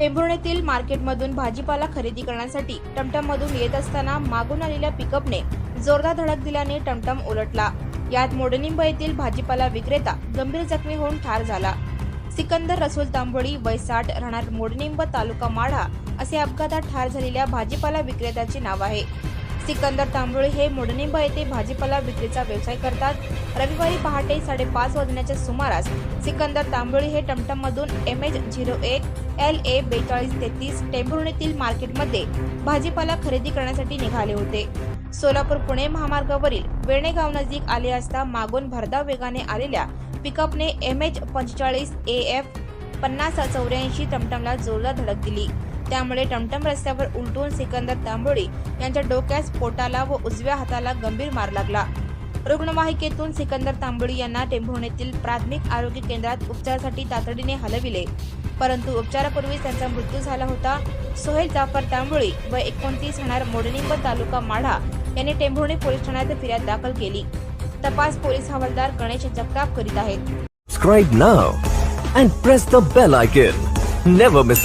मार्केटमधून भाजीपाला खरेदी करण्यासाठी टमटममधून येत असताना मागून आलेल्या पिकअपने जोरदार धडक दिल्याने टमटम उलटला यात मोडनिंब येथील भाजीपाला विक्रेता गंभीर जखमी होऊन ठार झाला. सिकंदर रसूल तांबोळी वय साठ राहणार मोडनिंब तालुका माढा असे अपघातात ठार झालेल्या भाजीपाला विक्रेत्याचे नाव आहे. सिकंदर तांबोळी हे मोडनिंब येथे भाजीपाला विक्रीचा व्यवसाय करतात. रविवारी पहाटे साडेपाच वाजण्याच्या सुमारास सिकंदर तांबोळी हे टमटममधून एम एच झिरो एक एल ए बेचाळीस तेहतीस टेंभुर्णीतील मार्केटमध्ये भाजीपाला खरेदी करण्यासाठी निघाले होते. सोलापूर पुणे महामार्गावरील वेणेगाव नजीक आले असता मागून भरधाव वेगाने आलेल्या पिकअपने एम एच पंचेचाळीस ए एफ पन्नास चौऱ्याऐंशी टमटमला जोरदार धडक दिली. त्यामुळे टमटम रस्त्यावर उलटून सिकंदर तांबोळी यांच्या डोक्यास पोटाला व उजव्या हाताला गंभीर मार लागला रुग्णवाहिकेतून सिकंदर तांबोळी यांना टेंभुर्णीतील प्राथमिक आरोग्य केंद्रात उपचारासाठी तातडीने हलविले परंतु उपचारापूर्वी त्यांचा मृत्यू झाला होता सोहेल जाफर तांबोळी व एकोणतीस होणार मोडनिंब तालुका माढा यांनी टेंभुर्णी पोलीस ठाण्यात फिर्याद दाखल केली तपास पोलीस हवालदार गणेश जगताप करीत आहेत Subscribe now and press the bell icon. Never miss.